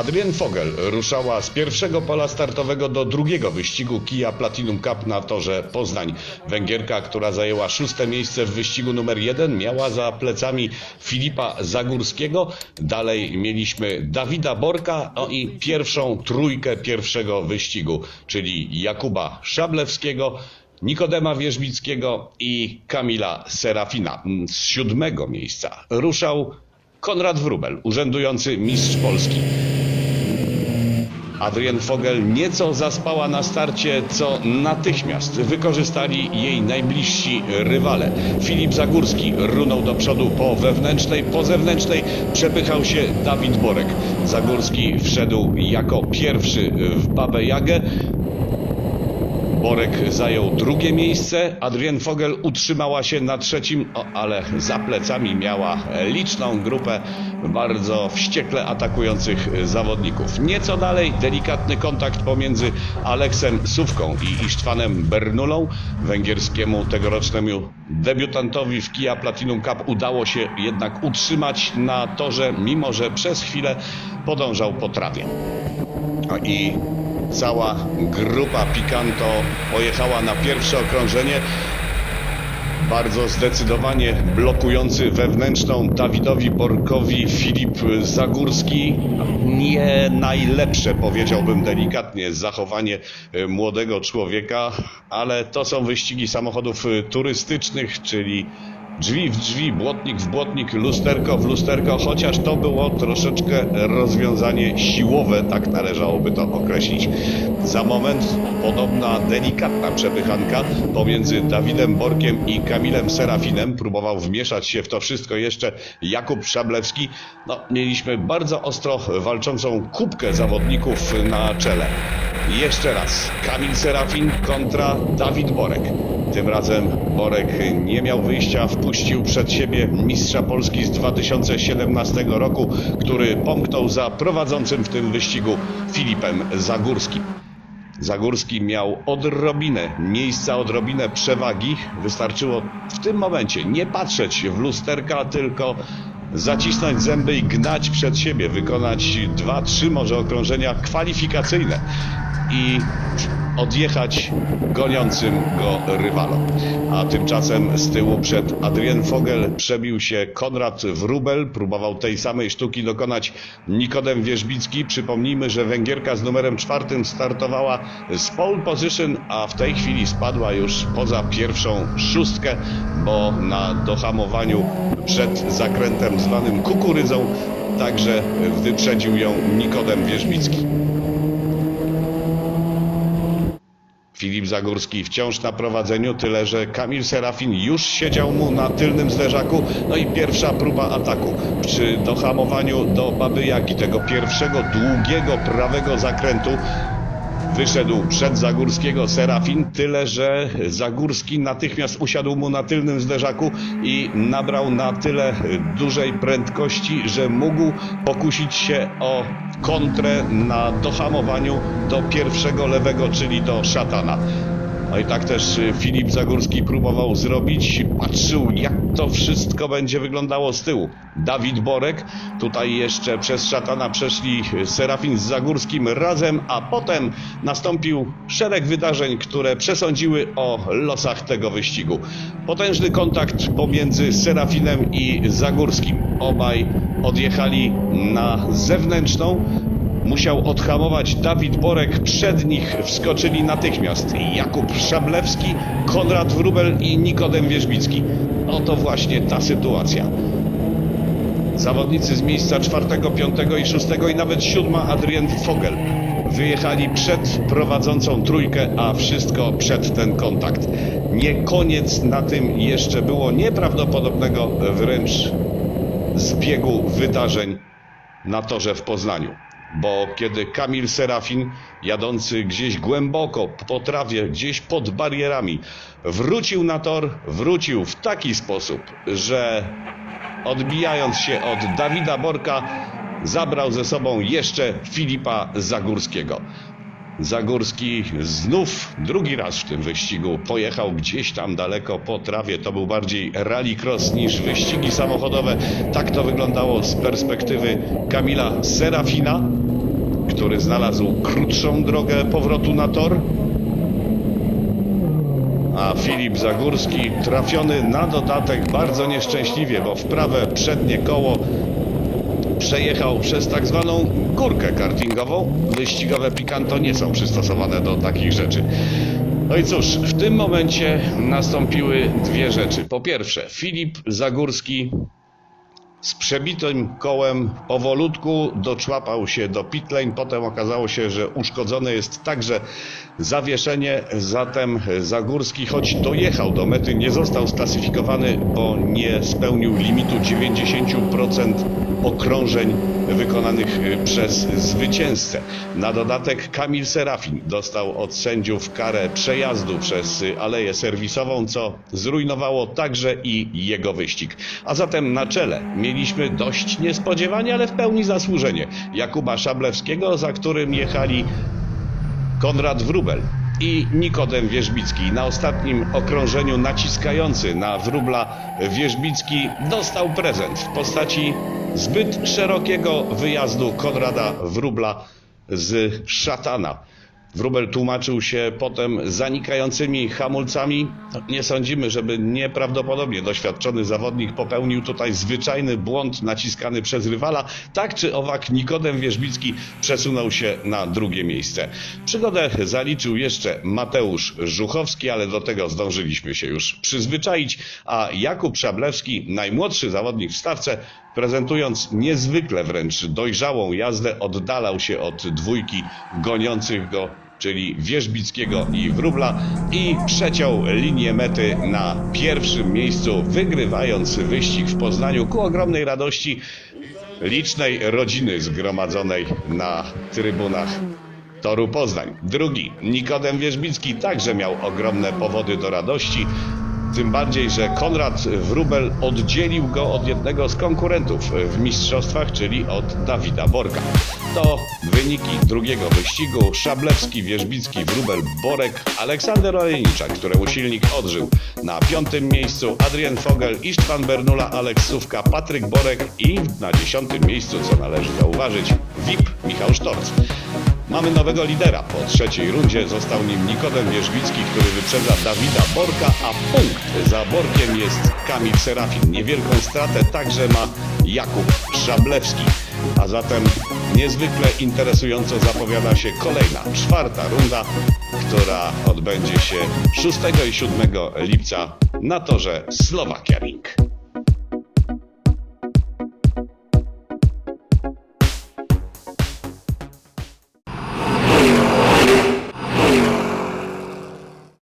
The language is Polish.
Adrian Fogel ruszała z pierwszego pola startowego do drugiego wyścigu Kia Platinum Cup na torze Poznań. Węgierka, która zajęła szóste miejsce w wyścigu numer jeden, miała za plecami Filipa Zagórskiego. Dalej mieliśmy Dawida Borka no i pierwszą trójkę pierwszego wyścigu, czyli Jakuba Szablewskiego, Nikodema Wierzbickiego i Kamila Serafina. Z siódmego miejsca ruszał Konrad Wrubel, urzędujący mistrz Polski. Adrian Fogel nieco zaspała na starcie, co natychmiast wykorzystali jej najbliżsi rywale. Filip Zagórski runął do przodu po wewnętrznej, po zewnętrznej przepychał się Dawid Borek. Zagórski wszedł jako pierwszy w Babę Jagę. Borek zajął drugie miejsce, Adrian Fogel utrzymała się na trzecim, ale za plecami miała liczną grupę bardzo wściekle atakujących zawodników. Nieco dalej delikatny kontakt pomiędzy Aleksem Sówką i Isztwanem Bernulą. Węgierskiemu tegorocznemu debiutantowi w Kia Platinum Cup udało się jednak utrzymać na torze, mimo że przez chwilę podążał po trawie. I cała grupa Picanto pojechała na pierwsze okrążenie. Bardzo zdecydowanie blokujący wewnętrzną Dawidowi Borkowi Filip Zagórski. Nie najlepsze, powiedziałbym delikatnie, zachowanie e, młodego człowieka, ale to są wyścigi samochodów e, turystycznych, czyli drzwi w drzwi, błotnik w błotnik, lusterko w lusterko, chociaż to było troszeczkę rozwiązanie siłowe, tak należałoby to określić. Za moment podobna delikatna przepychanka pomiędzy Dawidem Borkiem i Kamilem Serafinem. Próbował wmieszać się w to wszystko jeszcze Jakub Szablewski. No, mieliśmy bardzo ostro walczącą kubkę zawodników na czele. Jeszcze raz Kamil Serafin kontra Dawid Borek. Tym razem Borek nie miał wyjścia, wpuścił przed siebie mistrza Polski z 2017 roku, który pomknął za prowadzącym w tym wyścigu Filipem Zagórskim. Zagórski miał odrobinę miejsca, odrobinę przewagi. Wystarczyło w tym momencie nie patrzeć w lusterka, tylko zacisnąć zęby i gnać przed siebie, wykonać dwa, trzy może okrążenia kwalifikacyjne i odjechać goniącym go rywalom. A tymczasem z tyłu przed Adrian Fogel przebił się Konrad Wrubel. Próbował tej samej sztuki dokonać Nikodem Wierzbicki. Przypomnijmy, że Węgierka z numerem czwartym startowała z pole position, a w tej chwili spadła już poza pierwszą szóstkę, bo na dohamowaniu przed zakrętem zwanym kukurydzą także wyprzedził ją Nikodem Wierzbicki. Filip Zagórski wciąż na prowadzeniu, tyle że Kamil Serafin już siedział mu na tylnym zderzaku. No i pierwsza próba ataku. Przy dohamowaniu do Baby tego pierwszego długiego prawego zakrętu, wyszedł przed Zagórskiego Serafin, tyle że Zagórski natychmiast usiadł mu na tylnym zderzaku i nabrał na tyle dużej prędkości, że mógł pokusić się o kontrę na dohamowaniu do pierwszego lewego, czyli do szatana. No i tak też Filip Zagórski próbował zrobić. Patrzył, jak to wszystko będzie wyglądało z tyłu. Dawid Borek, tutaj jeszcze przez szatana przeszli Serafin z Zagórskim razem, a potem nastąpił szereg wydarzeń, które przesądziły o losach tego wyścigu. Potężny kontakt pomiędzy Serafinem i Zagórskim. Obaj odjechali na zewnętrzną. Musiał odhamować Dawid Borek, przed nich wskoczyli natychmiast Jakub Szablewski, Konrad Wrubel i Nikodem Wierzbicki. Oto właśnie ta sytuacja. Zawodnicy z miejsca czwartego, piątego i szóstego i nawet siódma Adrian Fogel wyjechali przed prowadzącą trójkę, a wszystko przed ten kontakt. Nie koniec na tym jeszcze było nieprawdopodobnego wręcz zbiegu wydarzeń na torze w Poznaniu. Bo kiedy Kamil Serafin, jadący gdzieś głęboko po trawie, gdzieś pod barierami, wrócił na tor, wrócił w taki sposób, że odbijając się od Dawida Borka, zabrał ze sobą jeszcze Filipa Zagórskiego. Zagórski znów drugi raz w tym wyścigu pojechał gdzieś tam daleko po trawie. To był bardziej rallycross niż wyścigi samochodowe. Tak to wyglądało z perspektywy Kamila Serafina. który znalazł krótszą drogę powrotu na tor. A Filip Zagórski trafiony na dodatek bardzo nieszczęśliwie, bo w prawe przednie koło przejechał przez tak zwaną górkę kartingową. Wyścigowe Picanto nie są przystosowane do takich rzeczy. No i cóż, w tym momencie nastąpiły dwie rzeczy. Po pierwsze, Filip Zagórski z przebitym kołem powolutku doczłapał się do pitlane. Potem okazało się, że uszkodzone jest także zawieszenie. Zatem Zagórski, choć dojechał do mety, nie został sklasyfikowany, bo nie spełnił limitu 90% okrążeń wykonanych y, przez zwycięzcę. Na dodatek Kamil Serafin dostał od sędziów karę przejazdu przez y, aleję serwisową, co zrujnowało także i jego wyścig. A zatem na czele mieliśmy dość niespodziewanie, ale w pełni zasłużenie Jakuba Szablewskiego, za którym jechali Konrad Wrubel i Nikodem Wierzbicki. Na ostatnim okrążeniu naciskający na Wróbla Wierzbicki dostał prezent w postaci zbyt szerokiego wyjazdu Konrada Wróbla z szatana. Wróbel tłumaczył się potem zanikającymi hamulcami. Nie sądzimy, żeby nieprawdopodobnie doświadczony zawodnik popełnił tutaj zwyczajny błąd naciskany przez rywala. Tak czy owak Nikodem Wierzbicki przesunął się na drugie miejsce. Przygodę zaliczył jeszcze Mateusz Żuchowski, ale do tego zdążyliśmy się już przyzwyczaić, a Jakub Szablewski, najmłodszy zawodnik w stawce, prezentując niezwykle wręcz dojrzałą jazdę, oddalał się od dwójki goniących go czyli Wierzbickiego i Wróbla i przeciął linię mety na pierwszym miejscu, wygrywając wyścig w Poznaniu ku ogromnej radości licznej rodziny zgromadzonej na trybunach Toru Poznań. Drugi, Nikodem Wierzbicki, także miał ogromne powody do radości. Tym bardziej, że Konrad Wrubel oddzielił go od jednego z konkurentów w mistrzostwach, czyli od Dawida Borka. To wyniki drugiego wyścigu. Szablewski, Wierzbicki, Wrubel, Borek, Aleksander Olejniczak, któremu silnik odżył. Na piątym miejscu Adrian Fogel, Isztwan Bernula, Aleks Sówka, Patryk Borek i na dziesiątym miejscu, co należy zauważyć, VIP Michał Sztorc. Mamy nowego lidera. Po trzeciej rundzie został nim Nikodem Wierzbicki, który wyprzedza Dawida Borka, a punkt za Borkiem jest Kamil Serafin. Niewielką stratę także ma Jakub Szablewski. A zatem niezwykle interesująco zapowiada się kolejna, czwarta runda, która odbędzie się 6 i 7 lipca na torze Slovakia Ring.